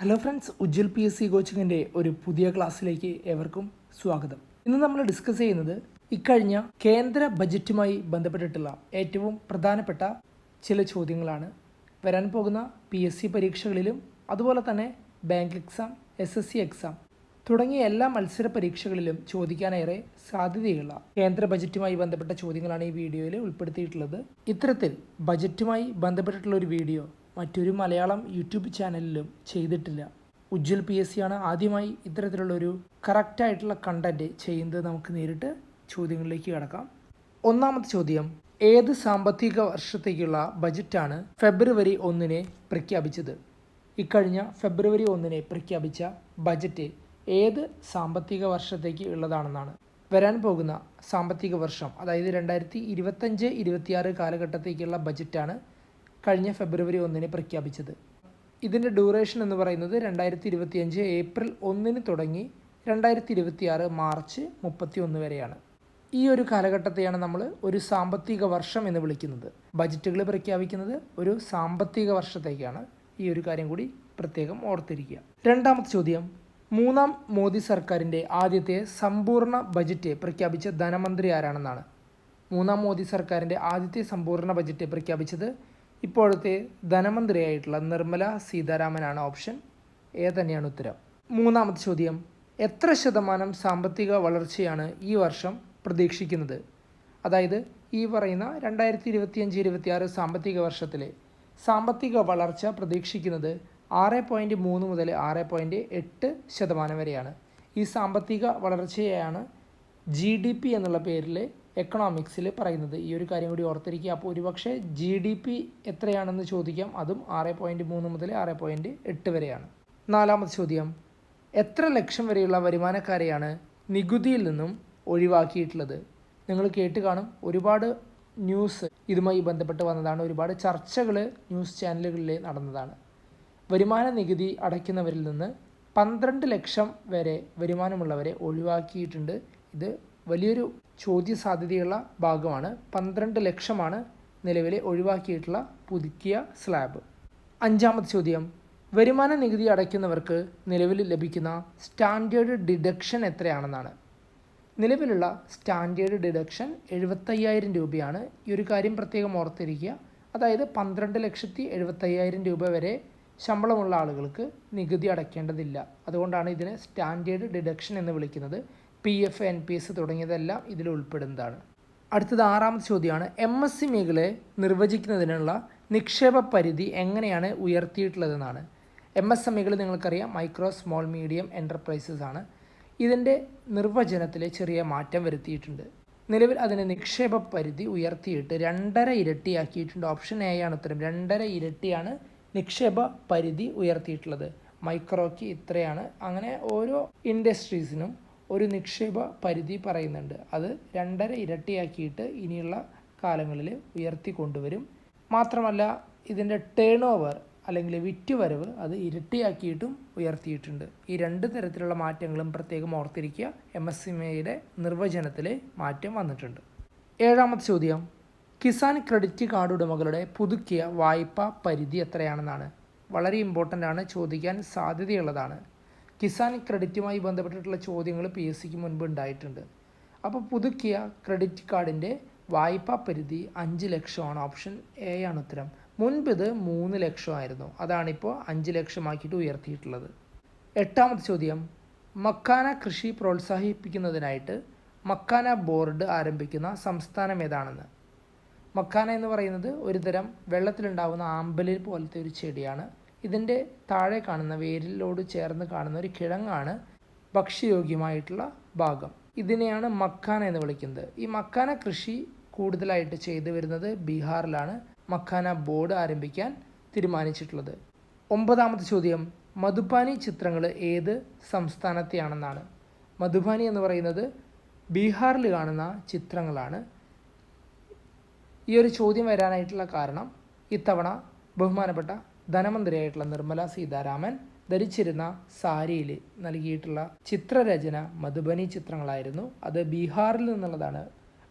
Hello friends Ujjal P S C കോച്ചിങ്ങിന്റെ ഒരു പുതിയ ക്ലാസ്സിലേക്ക് ഏവർക്കും സ്വാഗതം. ഇന്ന് നമ്മൾ ഡിസ്കസ് ചെയ്യുന്നത് ഇക്കഴിഞ്ഞ കേന്ദ്ര ബജറ്റുമായി ബന്ധപ്പെട്ടിട്ടുള്ള ഏറ്റവും പ്രധാനപ്പെട്ട ചില ചോദ്യങ്ങളാണ്. വരാൻ പോകുന്ന പി എസ് സി പരീക്ഷകളിലും അതുപോലെ തന്നെ bank exam S S C exam തുടങ്ങിയ എല്ലാ മത്സര പരീക്ഷകളിലും ചോദിക്കാനേറെ സാധ്യതയുള്ള കേന്ദ്ര ബജറ്റുമായി ബന്ധപ്പെട്ട ചോദ്യങ്ങളാണ് ഈ വീഡിയോയിൽ ഉൾപ്പെടുത്തിയിട്ടുള്ളത്. ഇത്തരത്തിൽ ബജറ്റുമായി ബന്ധപ്പെട്ടിട്ടുള്ള ഒരു വീഡിയോ മറ്റൊരു മലയാളം യൂട്യൂബ് ചാനലിലും ചെയ്തിട്ടില്ല. ഉജ്ജ്വൽ പി എസ് സി ആണ് ആദ്യമായി ഇത്തരത്തിലുള്ളൊരു കറക്റ്റായിട്ടുള്ള കണ്ടന്റ് ചെയ്യുന്നത് നമുക്ക് നേരിട്ട് ചോദ്യങ്ങളിലേക്ക് കിടക്കാം. ഒന്നാമത്തെ ചോദ്യം ഏത് സാമ്പത്തിക വർഷത്തേക്കുള്ള ബജറ്റാണ് ഫെബ്രുവരി ഒന്നിന് പ്രഖ്യാപിച്ചത്? ഇക്കഴിഞ്ഞ ഫെബ്രുവരി ഒന്നിന് പ്രഖ്യാപിച്ച ബജറ്റ് ഏത് സാമ്പത്തിക വർഷത്തേക്ക് ഉള്ളതാണെന്നാണ്. വരാൻ പോകുന്ന സാമ്പത്തിക വർഷം അതായത് രണ്ടായിരത്തി ഇരുപത്തഞ്ച് ഇരുപത്തിയാറ് കാലഘട്ടത്തേക്കുള്ള ബജറ്റാണ് കഴിഞ്ഞ ഫെബ്രുവരി ഒന്നിന് പ്രഖ്യാപിച്ചത്. ഇതിന്റെ ഡ്യൂറേഷൻ എന്ന് പറയുന്നത് രണ്ടായിരത്തി ഇരുപത്തിയഞ്ച് ഏപ്രിൽ ഒന്നിന് തുടങ്ങി രണ്ടായിരത്തി ഇരുപത്തിയാറ് മാർച്ച് മുപ്പത്തി ഒന്ന് വരെയാണ്. ഈ ഒരു കാലഘട്ടത്തെയാണ് നമ്മൾ ഒരു സാമ്പത്തിക വർഷം എന്ന് വിളിക്കുന്നത്. ബജറ്റുകൾ പ്രഖ്യാപിക്കുന്നത് ഒരു സാമ്പത്തിക വർഷത്തേക്കാണ്. ഈ ഒരു കാര്യം കൂടി പ്രത്യേകം ഓർത്തിരിക്കുക. രണ്ടാമത്തെ ചോദ്യം. മൂന്നാം മോദി സർക്കാരിന്റെ ആദ്യത്തെ സമ്പൂർണ ബജറ്റ് പ്രഖ്യാപിച്ച ധനമന്ത്രി ആരാണെന്നാണ്. മൂന്നാം മോദി സർക്കാരിന്റെ ആദ്യത്തെ സമ്പൂർണ ബജറ്റ് പ്രഖ്യാപിച്ചത് ഇപ്പോഴത്തെ ധനമന്ത്രിയായിട്ടുള്ള നിർമ്മല സീതാരാമനാണ് ഓപ്ഷൻ. എ തന്നെയാണ് ഉത്തരം. മൂന്നാമത്തെ ചോദ്യം. എത്ര ശതമാനം സാമ്പത്തിക വളർച്ചയാണ് ഈ വർഷം പ്രതീക്ഷിക്കുന്നത്? അതായത് ഈ പറയുന്ന രണ്ടായിരത്തി ഇരുപത്തിയഞ്ച് ഇരുപത്തിയാറ് സാമ്പത്തിക വർഷത്തിലെ സാമ്പത്തിക വളർച്ച പ്രതീക്ഷിക്കുന്നത് ആറ് പോയിന്റ് മൂന്ന് മുതൽ ആറ് പോയിന്റ് എട്ട് ശതമാനം വരെയാണ്. ഈ സാമ്പത്തിക വളർച്ചയാണ് ജി ഡി പി എന്നുള്ള പേരിൽ എക്കണോമിക്സിൽ പറയുന്നത്. ഈ ഒരു കാര്യം കൂടി ഓർത്തിരിക്കുക. അപ്പോൾ ഒരുപക്ഷെ ജി ഡി പി എത്രയാണെന്ന് ചോദിക്കാം. അതും ആറ് പോയിന്റ് മൂന്ന് മുതൽ ആറ് പോയിന്റ് എട്ട് വരെയാണ്. നാലാമത് ചോദ്യം. എത്ര ലക്ഷം വരെയുള്ള വരുമാനക്കാരെയാണ് നികുതിയിൽ നിന്നും ഒഴിവാക്കിയിട്ടുള്ളത്? നിങ്ങൾ കേട്ട് കാണും. ഒരുപാട് ന്യൂസ് ഇതുമായി ബന്ധപ്പെട്ട് വന്നതാണ്. ഒരുപാട് ചർച്ചകൾ ന്യൂസ് ചാനലുകളിൽ നടന്നതാണ്. വരുമാന നികുതി അടയ്ക്കുന്നവരിൽ നിന്ന് പന്ത്രണ്ട് ലക്ഷം വരെ വരുമാനമുള്ളവരെ ഒഴിവാക്കിയിട്ടുണ്ട്. ഇത് വലിയൊരു ചോദ്യ സാധ്യതയുള്ള ഭാഗമാണ്. പന്ത്രണ്ട് ലക്ഷമാണ് നിലവിലെ ഒഴിവാക്കിയിട്ടുള്ള പുതുക്കിയ സ്ലാബ്. അഞ്ചാമത്തെ ചോദ്യം. വരുമാന നികുതി അടയ്ക്കുന്നവർക്ക് നിലവിൽ ലഭിക്കുന്ന സ്റ്റാൻഡേർഡ് ഡിഡക്ഷൻ എത്രയാണെന്നാണ്. നിലവിലുള്ള സ്റ്റാൻഡേർഡ് ഡിഡക്ഷൻ എഴുപത്തയ്യായിരം രൂപയാണ്. ഈ ഒരു കാര്യം പ്രത്യേകം ഓർത്തിരിക്കുക. അതായത് പന്ത്രണ്ട് ലക്ഷത്തി എഴുപത്തയ്യായിരം രൂപ വരെ ശമ്പളമുള്ള ആളുകൾക്ക് നികുതി അടയ്ക്കേണ്ടതില്ല. അതുകൊണ്ടാണ് ഇതിനെ സ്റ്റാൻഡേർഡ് ഡിഡക്ഷൻ എന്ന് വിളിക്കുന്നത്. P F N P S തുടങ്ങിയതെല്ലാം ഇതിൽ ഉൾപ്പെടുന്നതാണ്. അടുത്തത് ആറാമത്തെ ചോദ്യമാണ്. എം എസ് സി മേഖലയെ നിർവചിക്കുന്നതിനുള്ള നിക്ഷേപ പരിധി എങ്ങനെയാണ് ഉയർത്തിയിട്ടുള്ളതെന്നാണ്. എം എസ് എം മേഖല നിങ്ങൾക്കറിയാം. മൈക്രോ സ്മോൾ മീഡിയം എന്റർപ്രൈസസ് ആണ്. ഇതിന്റെ നിർവചനത്തിൽ ചെറിയ മാറ്റം വരുത്തിയിട്ടുണ്ട്. നിലവിൽ അതിന്റെ നിക്ഷേപ പരിധി ഉയർത്തിയിട്ട് രണ്ടര ഇരട്ടിയാക്കിയിട്ടുണ്ട്. ഓപ്ഷൻ എ ആണ് ഉത്തരം. രണ്ടര ഇരട്ടിയാണ് നിക്ഷേപ പരിധി ഉയർത്തിയിട്ടുള്ളത്. മൈക്രോയ്ക്ക് ഇത്രയാണ്. അങ്ങനെ ഓരോ ഇൻഡസ്ട്രീസിനും ഒരു നിക്ഷേപ പരിധി പറയുന്നുണ്ട്. അത് രണ്ടര ഇരട്ടിയാക്കിയിട്ട് ഇനിയുള്ള കാലങ്ങളിൽ ഉയർത്തി കൊണ്ടുവരും മാത്രമല്ല ഇതിന്റെ ടേൺ ഓവർ അല്ലെങ്കിൽ വിറ്റുവരവ് അത് ഇരട്ടിയാക്കിയിട്ടും ഉയർത്തിയിട്ടുണ്ട്. ഈ രണ്ട് തരത്തിലുള്ള മാറ്റങ്ങളും പ്രത്യേകം ഓർത്തിരിക്കുക. എം എസ് സിമയുടെ നിർവചനത്തിൽ മാറ്റം വന്നിട്ടുണ്ട്. ഏഴാമത്തെ ചോദ്യം. കിസാൻ ക്രെഡിറ്റ് കാർഡ് ഉടമകളുടെ പുതുക്കിയ വായ്പ പരിധി എത്രയാണെന്നാണ്? വളരെ ഇമ്പോർട്ടന്റ് ആണ്. ചോദിക്കാൻ സാധ്യതയുള്ളതാണ്. കിസാൻ ക്രെഡിറ്റുമായി ബന്ധപ്പെട്ടിട്ടുള്ള ചോദ്യങ്ങൾ പി എസ് സിക്ക് മുൻപ് ഉണ്ടായിട്ടുണ്ട്. അപ്പോൾ പുതുക്കിയ ക്രെഡിറ്റ് കാർഡിന്റെ വായ്പാ പരിധി അഞ്ച് ലക്ഷമാണ് ഓപ്ഷൻ എ ആണ് ഉത്തരം. മുൻപ് ഇത് മൂന്ന് ലക്ഷമായിരുന്നു അതാണിപ്പോൾ അഞ്ച് ലക്ഷമാക്കിയിട്ട് ഉയർത്തിയിട്ടുള്ളത്. എട്ടാമത്തെ ചോദ്യം. മക്കാന കൃഷി പ്രോത്സാഹിപ്പിക്കുന്നതിനായിട്ട് മക്കാന ബോർഡ് ആരംഭിക്കുന്ന സംസ്ഥാനം ഏതാണെന്ന്? മക്കാന എന്ന് പറയുന്നത് ഒരുതരം വെള്ളത്തിലുണ്ടാകുന്ന ആമ്പലിൽ പോലത്തെ ഒരു ചെടിയാണ്. ഇതിന്റെ താഴെ കാണുന്ന വേരിലോട് ചേർന്ന് കാണുന്ന ഒരു കിഴങ്ങാണ് ഭക്ഷ്യയോഗ്യമായിട്ടുള്ള ഭാഗം. ഇതിനെയാണ് മക്കാന എന്ന് വിളിക്കുന്നത്. ഈ മക്കാന കൃഷി കൂടുതലായിട്ട് ചെയ്തു വരുന്നത് ബീഹാറിലാണ്. മക്കാന ബോർഡ് ആരംഭിക്കാൻ തീരുമാനിച്ചിട്ടുള്ളത്. ഒമ്പതാമത്തെ ചോദ്യം മധുബാനി ചിത്രങ്ങൾ ഏത് സംസ്ഥാനത്തെയാണെന്നാണ്. മധുബാനി എന്ന് പറയുന്നത് ബീഹാറിൽ കാണുന്ന ചിത്രങ്ങളാണ്. ഈ ഒരു ചോദ്യം വരാനായിട്ടുള്ള കാരണം ഇത്തവണ ബഹുമാനപ്പെട്ട ധനമന്ത്രിയായിട്ടുള്ള നിർമ്മല സീതാരാമൻ ധരിച്ചിരുന്ന സാരിയിൽ നൽകിയിട്ടുള്ള ചിത്രരചന മധുബനി ചിത്രങ്ങളായിരുന്നു. അത് ബീഹാറിൽ നിന്നുള്ളതാണ്.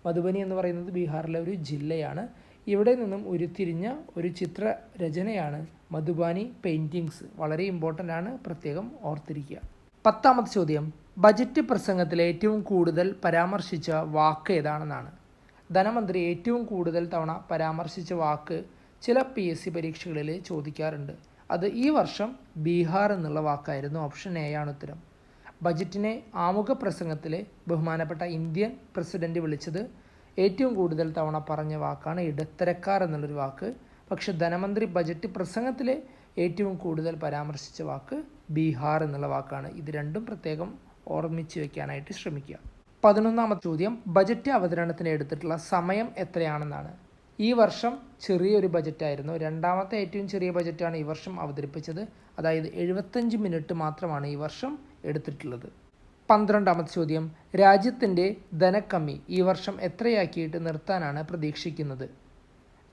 മധുബനി എന്ന് പറയുന്നത് ബീഹാറിലെ ഒരു ജില്ലയാണ്. ഇവിടെ നിന്നും ഉരുത്തിരിഞ്ഞ ഒരു ചിത്രരചനയാണ് മധുബാനി പെയിന്റിങ്സ് വളരെ ഇമ്പോർട്ടന്റ് ആണ് പ്രത്യേകം ഓർത്തിരിക്കുക. പത്താമത്തെ ചോദ്യം. ബജറ്റ് പ്രസംഗത്തിൽ ഏറ്റവും കൂടുതൽ പരാമർശിച്ച വാക്ക് ഏതാണെന്നാണ്. ധനമന്ത്രി ഏറ്റവും കൂടുതൽ തവണ പരാമർശിച്ച വാക്ക് ചില പി എസ് സി പരീക്ഷകളിൽ ചോദിക്കാറുണ്ട്. അത് ഈ വർഷം ബീഹാർ എന്നുള്ള വാക്കായിരുന്നു ഓപ്ഷൻ എ ആണ് ഉത്തരം. ബജറ്റിനെ ആമുഖ പ്രസംഗത്തിൽ ബഹുമാനപ്പെട്ട ഇന്ത്യൻ പ്രസിഡന്റ് വിളിച്ചത് ഏറ്റവും കൂടുതൽ തവണ പറഞ്ഞ വാക്കാണ് ഇടത്തരക്കാർ എന്നുള്ളൊരു വാക്ക്. പക്ഷെ ധനമന്ത്രി ബജറ്റ് പ്രസംഗത്തിൽ ഏറ്റവും കൂടുതൽ പരാമർശിച്ച വാക്ക് ബീഹാർ എന്നുള്ള വാക്കാണ്. ഇത് രണ്ടും പ്രത്യേകം ഓർമ്മിച്ച് വയ്ക്കാനായിട്ട് ശ്രമിക്കുക. പതിനൊന്നാമത്തെ ചോദ്യം ബജറ്റ് അവതരണത്തിന് എടുത്തിട്ടുള്ള സമയം എത്രയാണെന്നാണ്. ഈ വർഷം ചെറിയൊരു ബജറ്റായിരുന്നു. രണ്ടാമത്തെ ഏറ്റവും ചെറിയ ബജറ്റാണ് ഈ വർഷം അവതരിപ്പിച്ചത്. അതായത് എഴുപത്തഞ്ച് മിനിറ്റ് മാത്രമാണ് ഈ വർഷം എടുത്തിട്ടുള്ളത്. പന്ത്രണ്ടാമത്തെ ചോദ്യം. രാജ്യത്തിന്റെ ധനക്കമ്മി ഈ വർഷം എത്രയാക്കിയിട്ട് നിർത്താനാണ് പ്രതീക്ഷിക്കുന്നത്?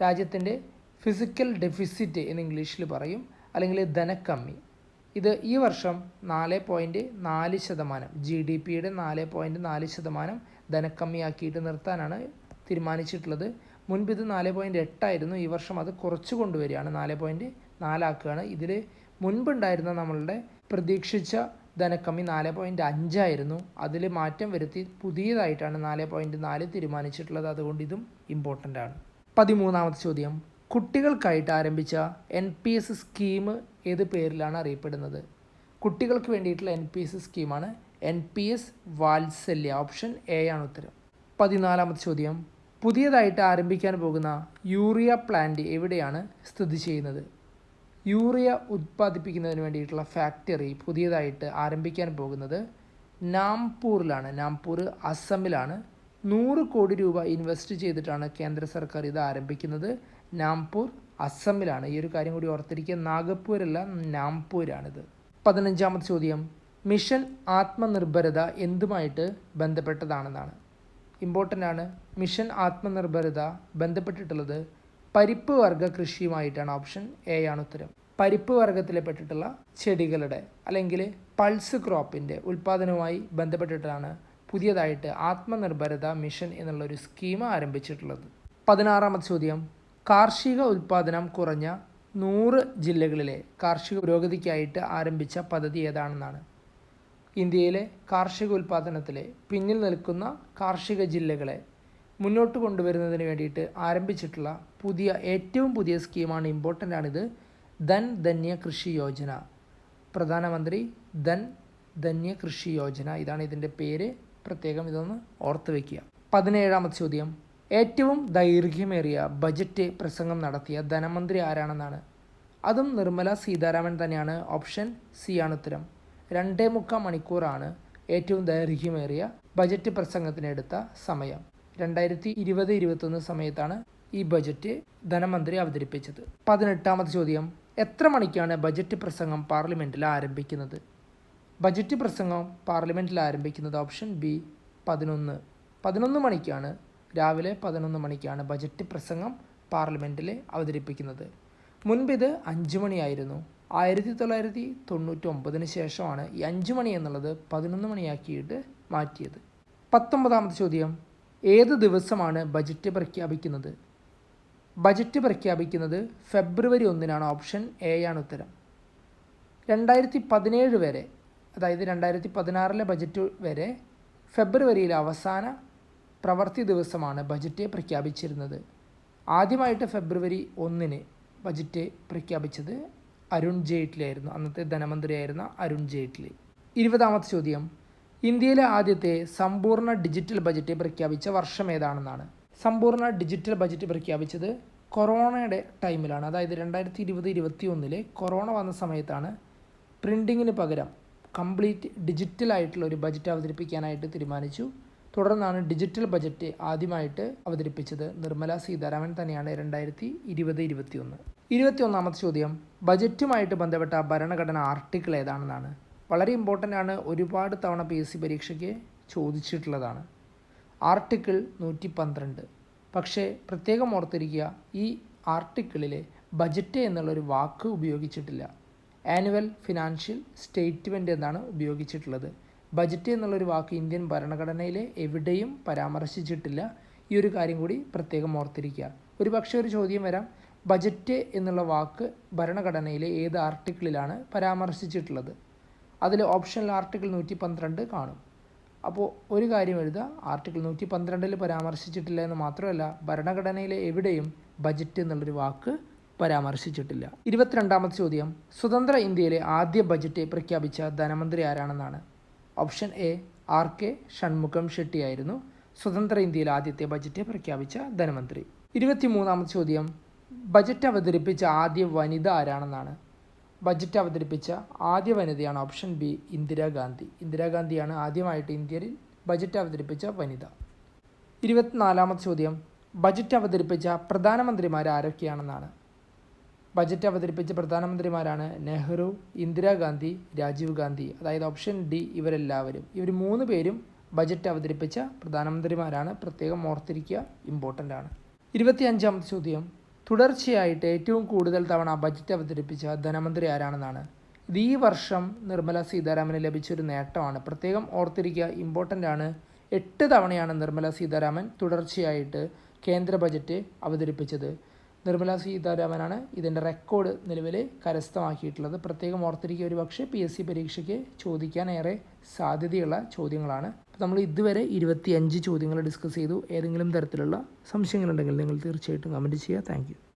രാജ്യത്തിന്റെ ഫിസിക്കൽ ഡെഫിസിറ്റ് എന്ന് ഇംഗ്ലീഷിൽ പറയും. അല്ലെങ്കിൽ ധനക്കമ്മി. ഇത് ഈ വർഷം നാല് പോയിന്റ് നാല് ശതമാനം. ജി ഡി പിയുടെ നാല് പോയിന്റ് നാല് ശതമാനം ധനക്കമ്മിയാക്കിയിട്ട് നിർത്താനാണ് തീരുമാനിച്ചിട്ടുള്ളത്. മുൻപ് ഇത് നാല് പോയിന്റ് എട്ടായിരുന്നു ഈ വർഷം അത് കുറച്ച് കൊണ്ടുവരികയാണ്. നാല് പോയിന്റ് നാലാക്കുകയാണ്. ഇതിൽ മുൻപുണ്ടായിരുന്ന നമ്മളുടെ പ്രതീക്ഷിച്ച ധനക്കമ്മി നാല് പോയിന്റ് അഞ്ചായിരുന്നു. അതിൽ മാറ്റം വരുത്തി പുതിയതായിട്ടാണ് നാല് പോയിന്റ് നാല് തീരുമാനിച്ചിട്ടുള്ളത്. അതുകൊണ്ട് ഇതും ഇമ്പോർട്ടന്റ് ആണ്. പതിമൂന്നാമത്തെ ചോദ്യം. കുട്ടികൾക്കായിട്ട് ആരംഭിച്ച എൻ പി എസ് സ്കീം ഏത് പേരിലാണ് അറിയപ്പെടുന്നത്? കുട്ടികൾക്ക് വേണ്ടിയിട്ടുള്ള എൻ പി എസ് സ്കീമാണ് N P S Vatsalya. Option A ആണ് ഉത്തരം. പതിനാലാമത്തെ ചോദ്യം. പുതിയതായിട്ട് ആരംഭിക്കാൻ പോകുന്ന യൂറിയ പ്ലാന്റ് എവിടെയാണ് സ്ഥിതി ചെയ്യുന്നത്? യൂറിയ ഉത്പാദിപ്പിക്കുന്നതിന് വേണ്ടിയിട്ടുള്ള ഫാക്ടറി പുതിയതായിട്ട് ആരംഭിക്കാൻ പോകുന്നത് നാംപൂറിലാണ് നാംപൂർ അസമിലാണ്. നൂറ് കോടി രൂപ ഇൻവെസ്റ്റ് ചെയ്തിട്ടാണ് കേന്ദ്ര സർക്കാർ ഇത് ആരംഭിക്കുന്നത്. നാംപൂർ അസമിലാണ്. ഈ ഒരു കാര്യം കൂടി ഓർത്തിരിക്കുക. നാഗപ്പൂരല്ല നാംപൂരാണിത്. പതിനഞ്ചാമത്തെ ചോദ്യം. മിഷൻ ആത്മനിർഭരത എന്തുമായിട്ട് ബന്ധപ്പെട്ടതാണെന്നാണ്. ഇമ്പോർട്ടന്റ് ആണ്. മിഷൻ ആത്മനിർഭരത ബന്ധപ്പെട്ടിട്ടുള്ളത് പരിപ്പ് വർഗ കൃഷിയുമായിട്ടാണ് ഓപ്ഷൻ എ ആണ് ഉത്തരം. പരിപ്പ് വർഗത്തിൽപ്പെട്ടിട്ടുള്ള ചെടികളുടെ അല്ലെങ്കിൽ പൾസ് ക്രോപ്പിന്റെ ഉൽപ്പാദനവുമായി ബന്ധപ്പെട്ടിട്ടാണ് പുതിയതായിട്ട് ആത്മനിർഭരത മിഷൻ എന്നുള്ളൊരു സ്കീം ആരംഭിച്ചിട്ടുള്ളത്. പതിനാറാമത്തെ ചോദ്യം. കാർഷിക ഉൽപ്പാദനം കുറഞ്ഞ നൂറ് ജില്ലകളിലെ കാർഷിക പുരോഗതിക്കായിട്ട് ആരംഭിച്ച പദ്ധതി ഏതാണെന്നാണ്. ഇന്ത്യയിലെ കാർഷിക ഉൽപ്പാദനത്തിലെ പിന്നിൽ നിൽക്കുന്ന കാർഷിക ജില്ലകളെ മുന്നോട്ട് കൊണ്ടുവരുന്നതിന് വേണ്ടിയിട്ട് ആരംഭിച്ചിട്ടുള്ള പുതിയ ഏറ്റവും പുതിയ സ്കീമാണ് ഇമ്പോർട്ടന്റ് ആണിത്. ധൻ ധന്യ കൃഷി യോജന. പ്രധാനമന്ത്രി ധൻ ധന്യ കൃഷി യോജന. ഇതാണ് ഇതിന്റെ പേര്. പ്രത്യേകം ഇതൊന്ന് ഓർത്ത് വയ്ക്കുക പതിനേഴാമത്തെ ചോദ്യം. ഏറ്റവും ദൈർഘ്യമേറിയ ബജറ്റ് പ്രസംഗം നടത്തിയ ധനമന്ത്രി ആരാണെന്നാണ്? അതും നിർമ്മല സീതാരാമൻ തന്നെയാണ്. ഓപ്ഷൻ സി ആണ് ഉത്തരം. രണ്ടേ മുക്കാൽ മണിക്കൂറാണ് ഏറ്റവും ദൈർഘ്യമേറിയ ബജറ്റ് പ്രസംഗത്തിനെടുത്ത സമയം. രണ്ടായിരത്തി ഇരുപത് ഇരുപത്തൊന്ന് സമയത്താണ് ഈ ബജറ്റ് ധനമന്ത്രി അവതരിപ്പിച്ചത്. പതിനെട്ടാമത് ചോദ്യം എത്ര മണിക്കാണ് ബജറ്റ് പ്രസംഗം പാർലമെന്റിൽ ആരംഭിക്കുന്നത്? ബജറ്റ് പ്രസംഗം പാർലമെന്റിൽ ആരംഭിക്കുന്നത് ഓപ്ഷൻ ബി പതിനൊന്ന്. പതിനൊന്ന് മണിക്കാണ് രാവിലെ പതിനൊന്ന് മണിക്കാണ് ബജറ്റ് പ്രസംഗം പാർലമെന്റിൽ അവതരിപ്പിക്കുന്നത്. മുൻപ് ഇത് അഞ്ച് മണിയായിരുന്നു. ആയിരത്തി തൊള്ളായിരത്തി തൊണ്ണൂറ്റി ഒമ്പതിന് ശേഷമാണ് ഈ അഞ്ച് മണി എന്നുള്ളത് പതിനൊന്ന് മണിയാക്കിയിട്ട് മാറ്റിയത്. പത്തൊമ്പതാമത്തെ ചോദ്യം ഏത് ദിവസമാണ് ബജറ്റ് പ്രഖ്യാപിക്കുന്നത്? ബജറ്റ് പ്രഖ്യാപിക്കുന്നത് ഫെബ്രുവരി ഒന്നിനാണ്. ഓപ്ഷൻ എ ആണ് ഉത്തരം. രണ്ടായിരത്തി പതിനേഴ് വരെ അതായത് രണ്ടായിരത്തി പതിനാറിലെ ബജറ്റ് വരെ ഫെബ്രുവരിയിലെ അവസാന പ്രവർത്തി ദിവസമാണ് ബജറ്റ് പ്രഖ്യാപിച്ചിരുന്നത്. ആദ്യമായിട്ട് ഫെബ്രുവരി ഒന്നിന് ബജറ്റ് പ്രഖ്യാപിച്ചത് അരുൺ ജെയ്റ്റ്ലി ആയിരുന്നു അന്നത്തെ ധനമന്ത്രിയായിരുന്ന അരുൺ ജെയ്റ്റ്ലി. ഇരുപതാമത്തെ ചോദ്യം. ഇന്ത്യയിലെ ആദ്യത്തെ സമ്പൂർണ ഡിജിറ്റൽ ബജറ്റ് പ്രഖ്യാപിച്ച വർഷം ഏതാണെന്നാണ്. സമ്പൂർണ ഡിജിറ്റൽ ബജറ്റ് പ്രഖ്യാപിച്ചത് കൊറോണയുടെ ടൈമിലാണ്. അതായത് രണ്ടായിരത്തി ഇരുപത് ഇരുപത്തി ഒന്നിലെ കൊറോണ വന്ന സമയത്താണ് പ്രിന്റിങ്ങിന് പകരം കംപ്ലീറ്റ് ഡിജിറ്റൽ ആയിട്ടുള്ള ഒരു ബജറ്റ് അവതരിപ്പിക്കാനായിട്ട് തീരുമാനിച്ചു. തുടർന്നാണ് ഡിജിറ്റൽ ബജറ്റ് ആദ്യമായിട്ട് അവതരിപ്പിച്ചത് നിർമ്മല സീതാരാമൻ തന്നെയാണ് രണ്ടായിരത്തി ഇരുപത് ഇരുപത്തി ഒന്ന് ഇരുപത്തി ഒന്നാമത്തെ ചോദ്യം ബജറ്റുമായിട്ട് ബന്ധപ്പെട്ട ഭരണഘടന ആർട്ടിക്കിൾ ഏതാണെന്നാണ്. വളരെ ഇമ്പോർട്ടന്റ് ആണ് ഒരുപാട് തവണ പി എസ് സി പരീക്ഷയ്ക്ക് ചോദിച്ചിട്ടുള്ളതാണ്. ആർട്ടിക്കിൾ നൂറ്റി പന്ത്രണ്ട് പക്ഷേ പ്രത്യേകം ഓർത്തിരിക്കുക ഈ ആർട്ടിക്കിളിൽ ബജറ്റ് എന്നുള്ളൊരു വാക്ക് ഉപയോഗിച്ചിട്ടില്ല. ആനുവൽ ഫിനാൻഷ്യൽ സ്റ്റേറ്റ്മെന്റ് എന്നാണ് ഉപയോഗിച്ചിട്ടുള്ളത്. ബജറ്റ് എന്നുള്ളൊരു വാക്ക് ഇന്ത്യൻ ഭരണഘടനയിലെ എവിടെയും പരാമർശിച്ചിട്ടില്ല. ഈ ഒരു കാര്യം കൂടി പ്രത്യേകം ഓർത്തിരിക്കുക. ഒരു പക്ഷേ ഒരു ചോദ്യം വരാം. ബജറ്റ് എന്നുള്ള വാക്ക് ഭരണഘടനയിലെ ഏത് ആർട്ടിക്കിളിലാണ് പരാമർശിച്ചിട്ടുള്ളത്? അതിൽ ഓപ്ഷനിൽ ആർട്ടിക്കിൾ നൂറ്റി പന്ത്രണ്ട് കാണും. അപ്പോൾ ഒരു കാര്യം എഴുതുക. ആർട്ടിക്കിൾ നൂറ്റി പന്ത്രണ്ടിൽ പരാമർശിച്ചിട്ടില്ല എന്ന് മാത്രമല്ല ഭരണഘടനയിലെ എവിടെയും ബജറ്റ് എന്നുള്ളൊരു വാക്ക് പരാമർശിച്ചിട്ടില്ല. ഇരുപത്തിരണ്ടാമത്തെ ചോദ്യം. സ്വതന്ത്ര ഇന്ത്യയിലെ ആദ്യ ബജറ്റ് പ്രഖ്യാപിച്ച ധനമന്ത്രി ആരാണെന്നാണ്? Option A R K Shanmukham ഷെട്ടിയായിരുന്നു സ്വതന്ത്ര ഇന്ത്യയിലെ ആദ്യത്തെ ബജറ്റ് പ്രഖ്യാപിച്ച ധനമന്ത്രി. ഇരുപത്തിമൂന്നാമത്തെ ചോദ്യം. ബജറ്റ് അവതരിപ്പിച്ച ആദ്യ വനിത ആരാണെന്നാണ്? ബജറ്റ് അവതരിപ്പിച്ച ആദ്യ വനിതയാണ് ഓപ്ഷൻ ബി ഇന്ദിരാഗാന്ധി ഇന്ദിരാഗാന്ധിയാണ് ആദ്യമായിട്ട് ഇന്ത്യയിൽ ബജറ്റ് അവതരിപ്പിച്ച വനിത. ഇരുപത്തിനാലാമത്തെ ചോദ്യം. ബജറ്റ് അവതരിപ്പിച്ച പ്രധാനമന്ത്രിമാർ ആരൊക്കെയാണെന്നാണ്. ബജറ്റ് അവതരിപ്പിച്ച പ്രധാനമന്ത്രിമാരാണ് നെഹ്റു ഇന്ദിരാഗാന്ധി രാജീവ് ഗാന്ധി. അതായത് ഓപ്ഷൻ ഡി ഇവരെല്ലാവരും. ഇവർ മൂന്ന് പേരും ബജറ്റ് അവതരിപ്പിച്ച പ്രധാനമന്ത്രിമാരാണ്. പ്രത്യേകം ഓർത്തിരിക്കുക ഇമ്പോർട്ടന്റ് ആണ്. ഇരുപത്തിയഞ്ചാമത്തെ ചോദ്യം. തുടർച്ചയായിട്ട് ഏറ്റവും കൂടുതൽ തവണ ബജറ്റ് അവതരിപ്പിച്ച ധനമന്ത്രി ആരാണെന്നാണ്? ഇത് ഈ വർഷം നിർമ്മല സീതാരാമന് ലഭിച്ചൊരു നേട്ടമാണ്. പ്രത്യേകം ഓർത്തിരിക്കുക ഇമ്പോർട്ടന്റ് ആണ്. എട്ട് തവണയാണ് നിർമ്മല സീതാരാമൻ തുടർച്ചയായിട്ട് കേന്ദ്ര ബജറ്റ് അവതരിപ്പിച്ചത്. നിർമ്മല സീതാരാമനാണ് ഇതിന്റെ റെക്കോർഡ് നിലവിൽ കരസ്ഥമാക്കിയിട്ടുള്ളത്. പ്രത്യേകം ഓർത്തിരിക്കുക ഒരു പക്ഷേ പി എസ് സി പരീക്ഷയ്ക്ക് ചോദിക്കാൻ ഏറെ സാധ്യതയുള്ള ചോദ്യങ്ങളാണ്. അപ്പോൾ നമ്മൾ ഇതുവരെ ഇരുപത്തിയഞ്ച് ചോദ്യങ്ങൾ ഡിസ്കസ് ചെയ്തു. ഏതെങ്കിലും തരത്തിലുള്ള സംശയങ്ങളുണ്ടെങ്കിൽ നിങ്ങൾ തീർച്ചയായിട്ടും കമന്റ് ചെയ്യുക. താങ്ക്